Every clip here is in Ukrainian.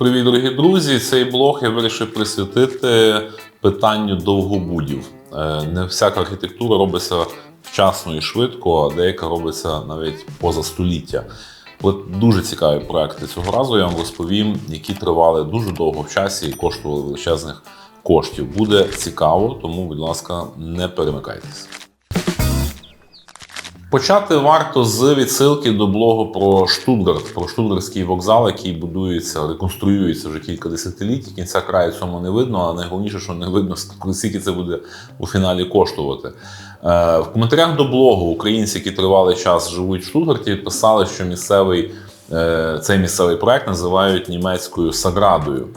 Привіт, дорогі друзі! Цей блог я вирішив присвятити питанню довгобудів. Е, Не всяка архітектура робиться вчасно і швидко, а деяка робиться навіть поза століття. От дуже цікаві проекти цього разу. Я вам розповім, які тривали дуже довго в часі і коштували величезних коштів. Буде цікаво, тому, будь ласка, не перемикайтесь. Почати варто з відсилки до блогу про Штутгарт, про штутгарський вокзал, який будується, реконструюється вже кілька десятиліть. Кінця краю цьому не видно, а найголовніше, що не видно, скільки це буде у фіналі коштувати. Е, В коментарях до блогу українці, які тривалий час живуть в Штутгарті, писали, що місцевий е, цей місцевий проект називають німецькою Саградою.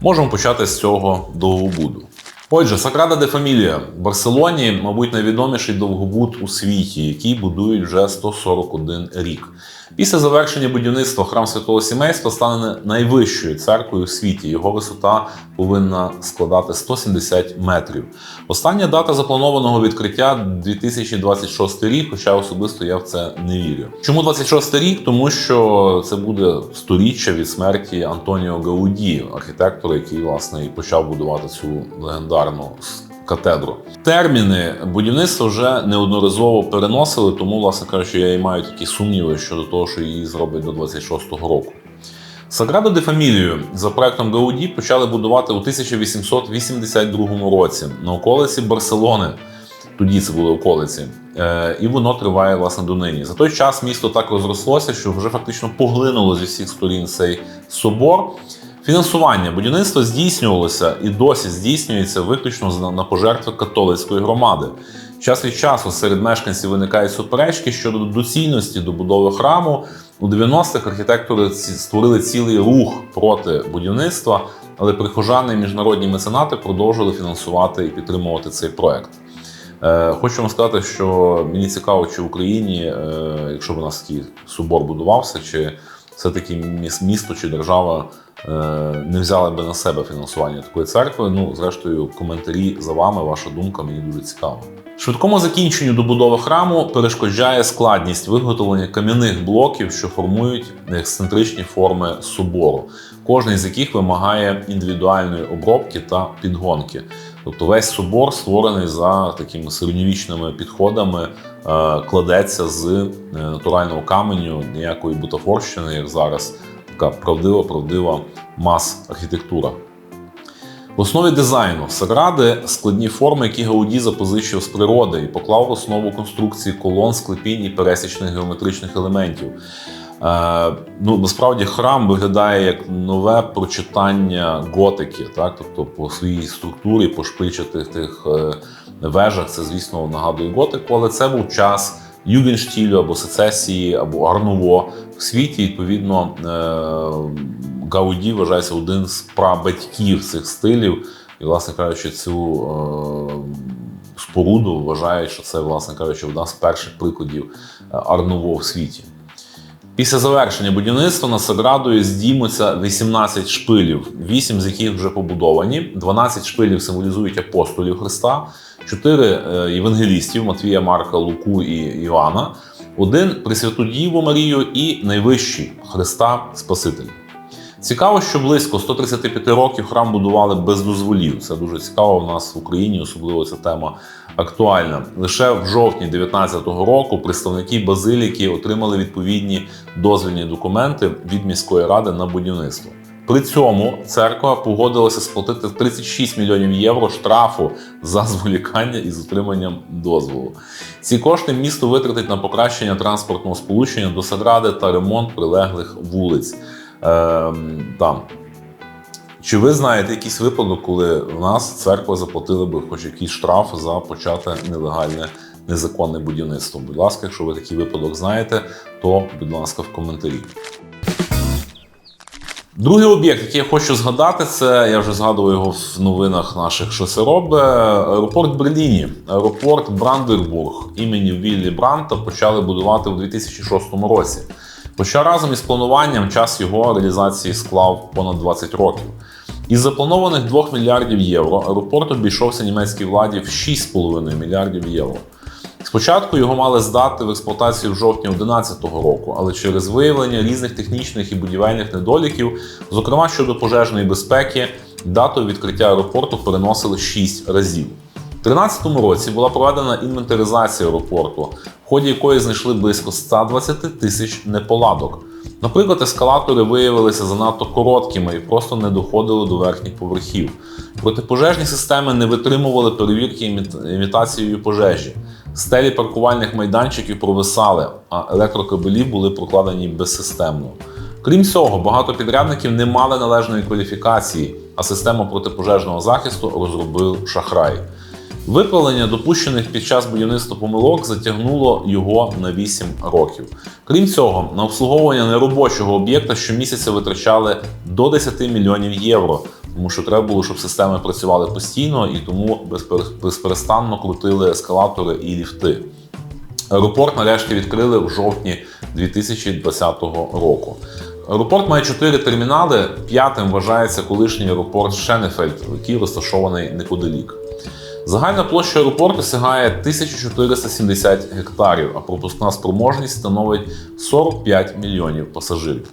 Можемо почати з цього довгобуду. Отже, Сакрада де Фамілія в Барселоні, мабуть, найвідоміший довгобуд у світі, який будують вже 141 рік. Після завершення будівництва храм святого сімейства стане найвищою церквою у світі. Його висота повинна складати 170 метрів. Остання дата запланованого відкриття 2026 рік, хоча особисто я в це не вірю. Чому 26 рік? Тому що це буде сторіччя від смерті Антоніо Гауді, архітектора, який власне і почав будувати цю легендарну катедру. Терміни будівництва вже неодноразово переносили, тому, власне кажучи, я і маю такі сумніви щодо того, що її зроблять до 26-го року. Саграду де Фамілію за проектом Гауді почали будувати у 1882 році на околиці Барселони. Тоді це були околиці, Е, і воно триває власне донині. За той час місто так розрослося, що вже фактично поглинуло зі всіх сторін цей собор. Фінансування будівництва здійснювалося і досі здійснюється виключно на пожертви католицької громади. Час від часу серед мешканців виникають суперечки щодо доцільності добудови храму. У 90-х архітектори створили цілий рух проти будівництва, але прихожани і міжнародні меценати продовжили фінансувати і підтримувати цей проект. Е, Хочу вам сказати, що мені цікаво, чи в Україні, е, якщо б у нас такий собор будувався, чи все-таки міс- місто чи держава не взяли би на себе фінансування такої церкви. Ну, зрештою, коментарі за вами, ваша думка мені дуже цікава. Швидкому закінченню добудови храму перешкоджає складність виготовлення кам'яних блоків, що формують ексцентричні форми собору, кожний з яких вимагає індивідуальної обробки та підгонки. Тобто весь собор створений за такими середньовічними підходами, е, кладеться з е, натурального каменю, ніякої бутафорщини, як зараз, така правдива, правдива мас-архітектура. В основі дизайну Сагради складні форми, які Гауді запозичив з природи і поклав в основу конструкції колон, склепінь і пересічних геометричних елементів. Е, ну, насправді храм виглядає як нове прочитання готики, так? тобто по своїй структурі, по шпильчатих тих е, вежах, це, звісно, нагадує готику, але це був час югенштілю або сецесії, або арнуво. В світі, відповідно, е, Гауді вважається один з прабатьків цих стилів. І, власне кажучи, цю е, споруду вважають, що це, власне кажучи, одна з перших прикладів е, арнуво в світі. Після завершення будівництва на Саградою здіймуться 18 шпилів, 8 з яких вже побудовані. 12 шпилів символізують апостолів Христа, 4 євангелістів Матвія, Марка, Луку і Івана, один Пресвяту Діву Марію і найвищий Христа Спасителя. Цікаво, що близько 135 років храм будували без дозволів. Це дуже цікаво. У нас в Україні, особливо ця тема актуальна. Лише в жовтні 2019 року представники базиліки отримали відповідні дозвільні документи від міської ради на будівництво. При цьому церква погодилася сплатити 36 мільйонів євро штрафу за зволікання із отриманням дозволу. Ці кошти місто витратить на покращення транспортного сполучення до Сагради та ремонт прилеглих вулиць. Ем, там. Чи ви знаєте якийсь випадок, коли в нас церква заплатила би хоч якийсь штраф за почати нелегальне незаконне будівництво? Будь ласка, якщо ви такий випадок знаєте, то будь ласка в коментарі. Другий об'єкт, який я хочу згадати, це я вже згадував його в новинах наших, що це робить. Аеропорт Берліні, аеропорт Брандербург імені Віллі Бранта почали будувати у 2006 році. Хоча разом із плануванням час його реалізації склав понад 20 років. Із запланованих 2 мільярдів євро аеропорт обійшовся німецькій владі в 6,5 мільярдів євро. Спочатку його мали здати в експлуатацію в жовтні 2011 року, але через виявлення різних технічних і будівельних недоліків, зокрема щодо пожежної безпеки, дату відкриття аеропорту переносили 6 разів. У 2013 році була проведена інвентаризація аеропорту, в ході якої знайшли близько 120 тисяч неполадок. Наприклад, ескалатори виявилися занадто короткими і просто не доходили до верхніх поверхів. Протипожежні системи не витримували перевірки іміт- імітацією пожежі. Стелі паркувальних майданчиків провисали, а електрокабелі були прокладені безсистемно. Крім цього, багато підрядників не мали належної кваліфікації, а систему протипожежного захисту розробив шахрай. Виправлення допущених під час будівництва помилок затягнуло його на 8 років. Крім цього, на обслуговування неробочого об'єкта щомісяця витрачали до 10 мільйонів євро, тому що треба було, щоб системи працювали постійно і тому безперестанно крутили ескалатори і ліфти. Аеропорт нарешті відкрили в жовтні 2020 року. Аеропорт має чотири термінали. П'ятим вважається колишній аеропорт Шенефельд, який розташований неподалік. Загальна площа аеропорту сягає 1470 гектарів, а пропускна спроможність становить 45 мільйонів пасажирів.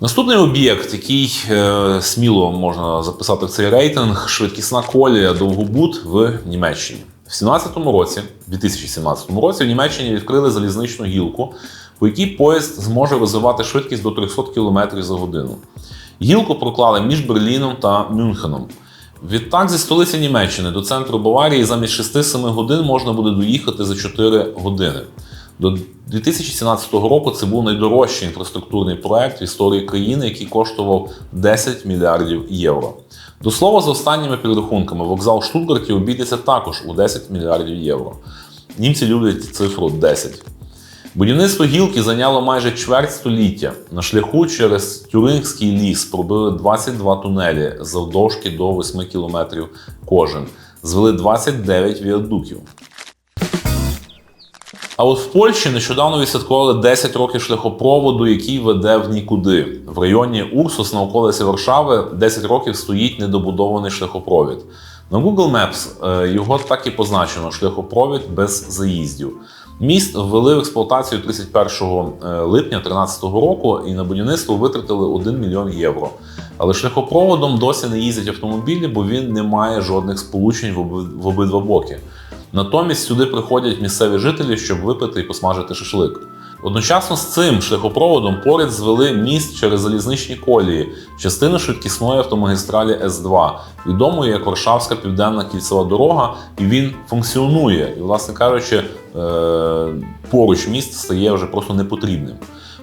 Наступний об'єкт, який е, сміло можна записати в цей рейтинг, швидкісна колія Довгобуд в Німеччині. В 17 році, 2017 році, в Німеччині відкрили залізничну гілку, по якій поїзд зможе розвивати швидкість до 300 км за годину. Гілку проклали між Берліном та Мюнхеном. Відтак, зі столиці Німеччини до центру Баварії замість 6-7 годин можна буде доїхати за 4 години. До 2017 року це був найдорожчий інфраструктурний проект в історії країни, який коштував 10 мільярдів євро. До слова, за останніми підрахунками, вокзал Штутгарті обійдеться також у 10 мільярдів євро. Німці люблять цифру 10. Будівництво гілки зайняло майже чверть століття. На шляху через Тюрингський ліс пробили 22 тунелі завдовжки до 8 кілометрів кожен. Звели 29 віадуків. А от в Польщі нещодавно відсвяткували 10 років шляхопроводу, який веде в нікуди. В районі Урсус на околиці Варшави 10 років стоїть недобудований шляхопровід. На Google Maps е, його так і позначено шляхопровід без заїздів. Міст ввели в експлуатацію 31 липня 2013 року і на будівництво витратили 1 мільйон євро. Але шляхопроводом досі не їздять автомобілі, бо він не має жодних сполучень в оби- обидва боки. Натомість сюди приходять місцеві жителі, щоб випити і посмажити шашлик. Одночасно з цим шляхопроводом поряд звели міст через залізничні колії, частину швидкісної автомагістралі С2, відомої як Варшавська Південна кільцева дорога, і він функціонує. І, власне кажучи, е, поруч міст стає вже просто непотрібним.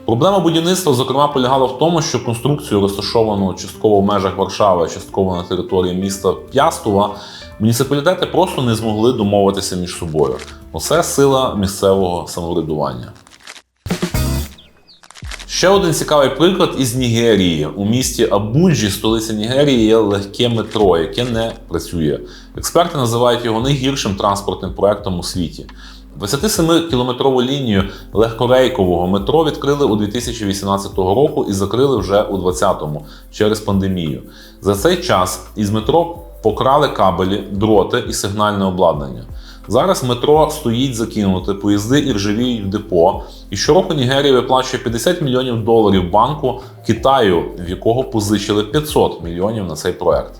Проблема будівництва, зокрема, полягала в тому, що конструкцію, розташовану частково в межах Варшави, частково на території міста П'ястова, муніципалітети просто не змогли домовитися між собою. Оце сила місцевого самоврядування. Ще один цікавий приклад із Нігерії. У місті Абуджі, столиці Нігерії, є легке метро, яке не працює. Експерти називають його найгіршим транспортним проектом у світі. 27-кілометрову лінію легкорейкового метро відкрили у 2018 року і закрили вже у 2020 через пандемію. За цей час із метро покрали кабелі, дроти і сигнальне обладнання. Зараз метро стоїть закинуте, поїзди і ржавіють в депо. І щороку Нігерія виплачує 50 мільйонів доларів банку Китаю, в якого позичили 500 мільйонів на цей проект.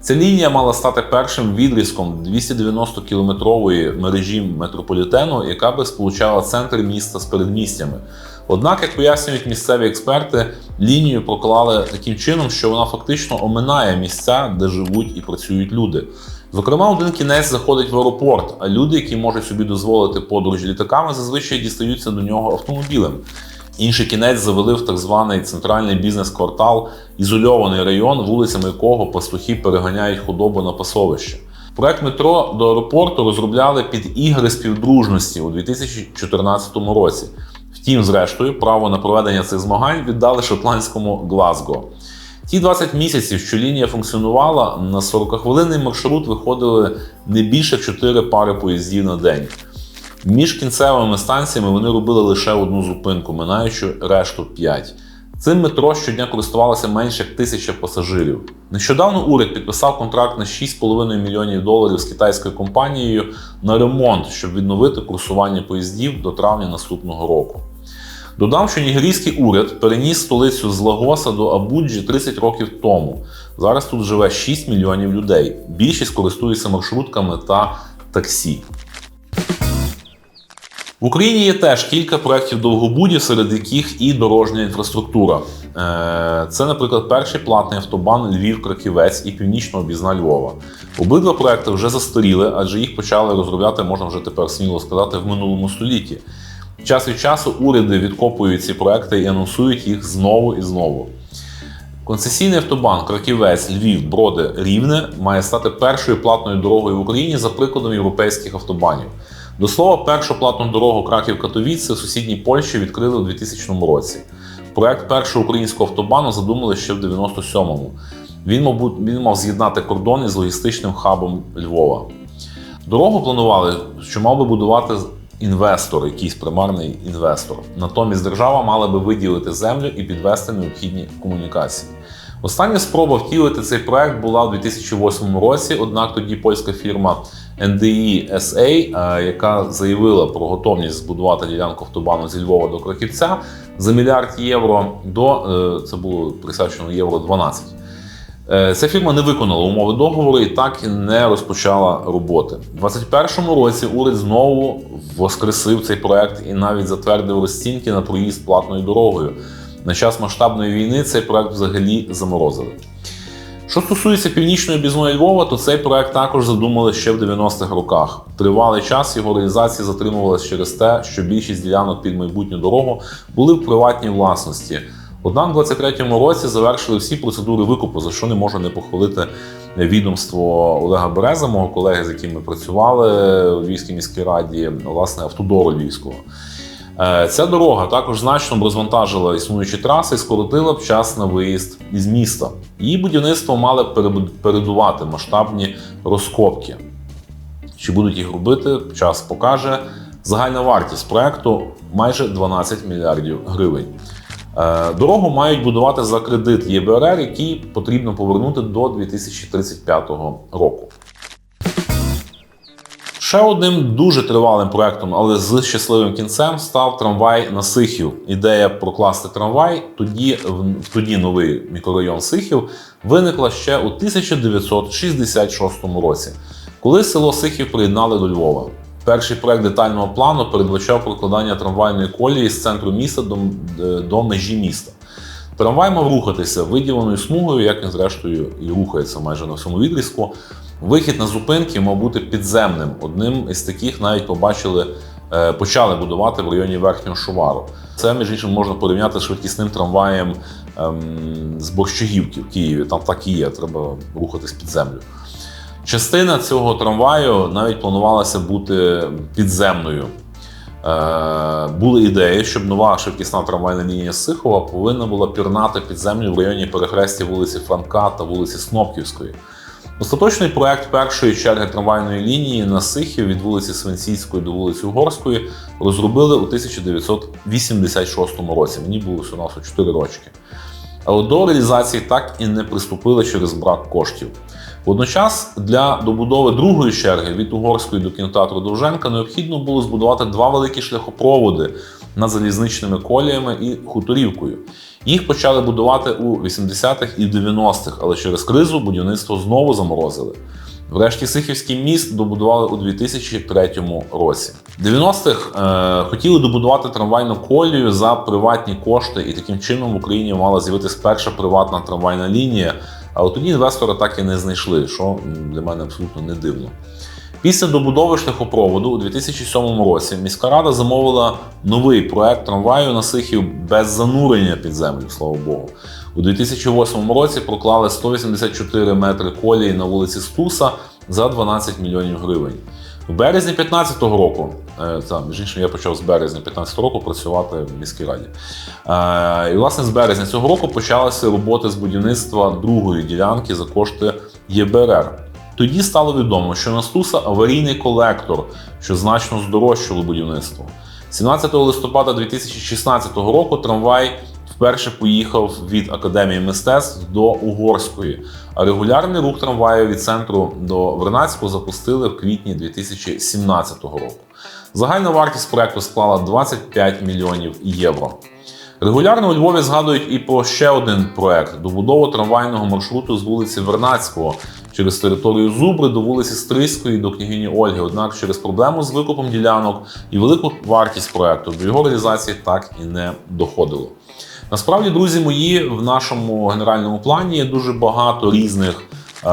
Ця лінія мала стати першим відрізком 290-кілометрової мережі метрополітену, яка би сполучала центр міста з передмістями. Однак, як пояснюють місцеві експерти, лінію проклали таким чином, що вона фактично оминає місця, де живуть і працюють люди. Зокрема, один кінець заходить в аеропорт, а люди, які можуть собі дозволити подорож літаками, зазвичай дістаються до нього автомобілем. Інший кінець завели в так званий центральний бізнес-квартал, ізольований район, вулицями якого пастухи переганяють худобу на пасовище. Проект метро до аеропорту розробляли під ігри співдружності у 2014 році. Втім, зрештою, право на проведення цих змагань віддали шотландському Глазго. Ті 20 місяців, що лінія функціонувала, на 40-хвилинний маршрут виходили не більше 4 пари поїздів на день. Між кінцевими станціями вони робили лише одну зупинку, минаючи решту 5. Цим метро щодня користувалося менше як тисяча пасажирів. Нещодавно уряд підписав контракт на 6,5 мільйонів доларів з китайською компанією на ремонт, щоб відновити курсування поїздів до травня наступного року. Додам, що нігерійський уряд переніс столицю з Лагоса до Абуджі 30 років тому. Зараз тут живе 6 мільйонів людей. Більшість користується маршрутками та таксі. В Україні є теж кілька проєктів довгобудів, серед яких і дорожня інфраструктура. Е, Це, наприклад, перший платний автобан Львів-Краківець і північного обізна Львова. Обидва проекти вже застаріли, адже їх почали розробляти, можна вже тепер сміло сказати, в минулому столітті. Час від часу уряди відкопують ці проекти і анонсують їх знову і знову. Концесійний автобан Краківець, Львів, Броди, Рівне має стати першою платною дорогою в Україні за прикладом європейських автобанів. До слова, першу платну дорогу Краків-Катовіце в сусідній Польщі відкрили у 2000 році. Проект першого українського автобану задумали ще в 97-му. Він, мабуть, він мав з'єднати кордони з логістичним хабом Львова. Дорогу планували, що мав би будувати інвестор, якийсь примарний інвестор. Натомість держава мала би виділити землю і підвести необхідні комунікації. Остання спроба втілити цей проект була у 2008 році, однак тоді польська фірма NDE SA, е, яка заявила про готовність збудувати ділянку автобану зі Львова до Краківця за мільярд євро до е, це було присвячено євро 12. Е, Ця фірма не виконала умови договору і так і не розпочала роботи. У 2021 році уряд знову воскресив цей проект і навіть затвердив розцінки на проїзд платною дорогою. На час масштабної війни цей проект взагалі заморозили. Що стосується північної об'їзної Львова, то цей проект також задумали ще в 90-х роках. Тривалий час його реалізація затримувалась через те, що більшість ділянок під майбутню дорогу були в приватній власності. Однак, у 23-му році завершили всі процедури викупу, за що не можу не похвалити відомство Олега Береза, мого колеги, з яким ми працювали у Львівській міській раді, власне, автодору Львівського. Е, Ця дорога також значно б розвантажила існуючі траси і скоротила б час на виїзд із міста. Її будівництво мали передувати масштабні розкопки. Чи будуть їх робити, час покаже. Загальна вартість проекту майже 12 мільярдів гривень. Е, Дорогу мають будувати за кредит ЄБРР, який потрібно повернути до 2035 року. Ще одним дуже тривалим проектом, але з щасливим кінцем, став трамвай на Сихів. Ідея прокласти трамвай, тоді в тоді новий мікрорайон Сихів, виникла ще у 1966 році, коли село Сихів приєднали до Львова. Перший проект детального плану передбачав прокладання трамвайної колії з центру міста до, до межі міста. Трамвай мав рухатися виділеною смугою, як він зрештою і рухається майже на всьому відрізку. Вихід на зупинки мав бути підземним. Одним із таких навіть побачили, е, почали будувати в районі Верхнього Шувару. Це, між іншим, можна порівняти з швидкісним трамваєм ем, з Борщагівки в Києві. Там так і є, треба рухатись під землю. Частина цього трамваю навіть планувалася бути підземною. Е, були ідеї, щоб нова швидкісна трамвайна лінія Сихова повинна була пірнати під землю в районі перехрестя вулиці Франка та вулиці Снопківської. Остаточний проект першої черги трамвайної лінії на Сихів від вулиці Свинцівської до вулиці Угорської розробили у 1986 році. Мені було всього на 4 рочки. Але до реалізації так і не приступили через брак коштів. Водночас для добудови другої черги від Угорської до кінотеатру Довженка необхідно було збудувати два великі шляхопроводи над залізничними коліями і хуторівкою. Їх почали будувати у 80-х і 90-х, але через кризу будівництво знову заморозили. Врешті Сихівський міст добудували у 2003 році. В 90-х е, хотіли добудувати трамвайну колію за приватні кошти, і таким чином в Україні мала з'явитися перша приватна трамвайна лінія. Але тоді інвестора так і не знайшли, що для мене абсолютно не дивно. Після добудови шляхопроводу у 2007 році міська рада замовила новий проект трамваю на Сихів без занурення під землю, слава Богу. У 2008 році проклали 184 метри колії на вулиці Стуса за 12 мільйонів гривень. У березні 2015 року, е, та, між іншим, я почав з березня 2015 року працювати в міській раді. Е, І власне з березня цього року почалися роботи з будівництва другої ділянки за кошти ЄБРР. Тоді стало відомо, що на Стуса аварійний колектор, що значно здорожчало будівництво. 17 листопада 2016 року трамвай вперше поїхав від Академії мистецтв до Угорської. А регулярний рух трамваю від центру до Вернадського запустили в квітні 2017 року. Загальна вартість проекту склала 25 мільйонів євро. Регулярно у Львові згадують і про ще один проект добудову трамвайного маршруту з вулиці Вернадського через територію Зубри до вулиці Стрийської до княгині Ольги. Однак через проблему з викупом ділянок і велику вартість проекту до його реалізації так і не доходило. Насправді, друзі мої, в нашому генеральному плані є дуже багато різних е,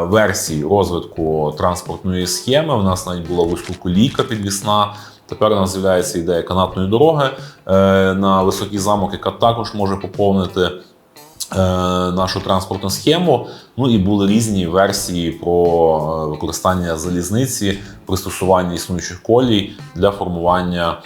версій розвитку транспортної схеми. У нас навіть була вузькоколійка підвісна. Тепер у нас з'являється ідея канатної дороги е, на високий замок, яка також може поповнити е, нашу транспортну схему. Ну і були різні версії про використання залізниці, пристосування існуючих колій для формування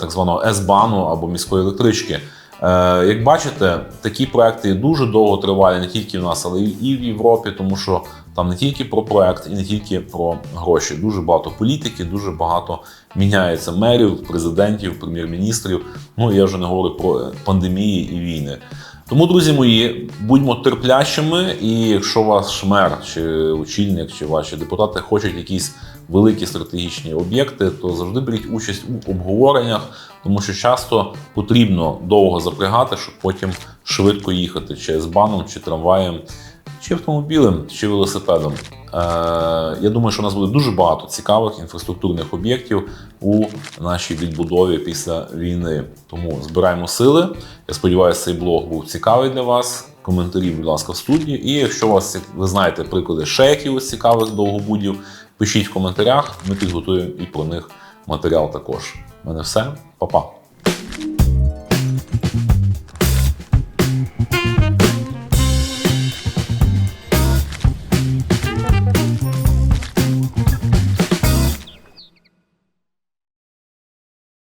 так званого С-бану або міської електрички. Е, Як бачите, такі проекти дуже довго тривалі не тільки в нас, але і в Європі, тому що там не тільки про проект і не тільки про гроші. Дуже багато політики, дуже багато міняється мерів, президентів, прем'єр-міністрів. Ну я вже не говорю про пандемії і війни. Тому, друзі мої, будьмо терплячими, і якщо ваш мер чи очільник, чи ваші депутати хочуть якісь великі стратегічні об'єкти, то завжди беріть участь у обговореннях, тому що часто потрібно довго запрягати, щоб потім швидко їхати чи з баном, чи трамваєм, чи автомобілем, чи велосипедом. Е, я думаю, що у нас буде дуже багато цікавих інфраструктурних об'єктів у нашій відбудові після війни. Тому збираємо сили. Я сподіваюся, цей блог був цікавий для вас. Коментарі, будь ласка, в студії. І якщо у вас ви знаєте приклади ще якихось цікавих довгобудів, пишіть в коментарях. Ми підготуємо і про них матеріал також. У мене все, Па-па.